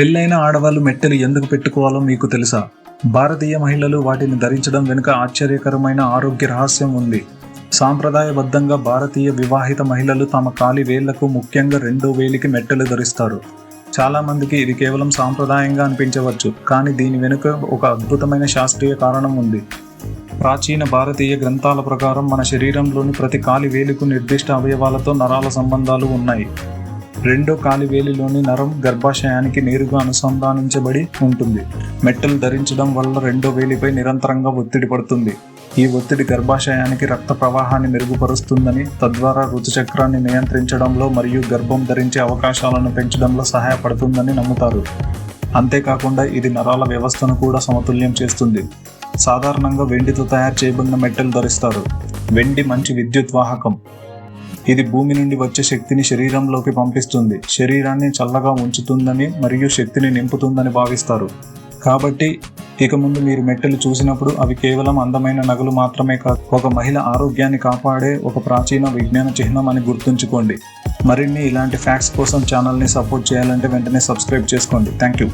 పెళ్ళైన ఆడవాళ్ళు మెట్టెలు ఎందుకు పెట్టుకోవాలో మీకు తెలుసా? భారతీయ మహిళలు వాటిని ధరించడం వెనుక ఆశ్చర్యకరమైన ఆరోగ్య రహస్యం ఉంది. సాంప్రదాయబద్ధంగా భారతీయ వివాహిత మహిళలు తమ కాలి వేళ్ళకు ముఖ్యంగా రెండో వేలికి మెట్టెలు ధరిస్తారు. చాలామందికి ఇది కేవలం సాంప్రదాయంగా అనిపించవచ్చు కానీ దీని వెనుక ఒక అద్భుతమైన శాస్త్రీయ కారణం ఉంది. ప్రాచీన భారతీయ గ్రంథాల ప్రకారం మన శరీరంలోని ప్రతి కాలి వేలుకు నిర్దిష్ట అవయవాలతో నరాల సంబంధాలు ఉన్నాయి. రెండో కాలివేలిలోని నరం గర్భాశయానికి నేరుగా అనుసంధానించబడి ఉంటుంది. మెట్టలు ధరించడం వల్ల రెండో వేలిపై నిరంతరంగా ఒత్తిడి పడుతుంది. ఈ ఒత్తిడి గర్భాశయానికి రక్త ప్రవాహాన్ని మెరుగుపరుస్తుందని తద్వారా ఋతుచక్రాన్ని నియంత్రించడంలో మరియు గర్భం ధరించే అవకాశాలను పెంచడంలో సహాయపడుతుందని నమ్ముతారు. అంతేకాకుండా ఇది నరాల వ్యవస్థను కూడా సమతుల్యం చేస్తుంది. సాధారణంగా వెండితో తయారు చేయబడిన మెట్టలు ధరిస్తారు. వెండి మంచి విద్యుత్ వాహకం. ఇది భూమి నుండి వచ్చే శక్తిని శరీరంలోకి పంపిస్తుంది. శరీరాన్ని చల్లగా ఉంచుతుందని మరియు శక్తిని నింపుతుందని భావిస్తారు. కాబట్టి ఇక ముందు మీరు మెట్టెలు చూసినప్పుడు అవి కేవలం అందమైన నగలు మాత్రమే కాదు. ఒక మహిళ ఆరోగ్యాన్ని కాపాడే ఒక ప్రాచీన విజ్ఞాన చిహ్నం అని గుర్తుంచుకోండి. మరిన్ని ఇలాంటి ఫ్యాక్ట్స్ కోసం ఛానల్ని సపోర్ట్ చేయాలంటే వెంటనే సబ్స్క్రైబ్ చేసుకోండి. Thank you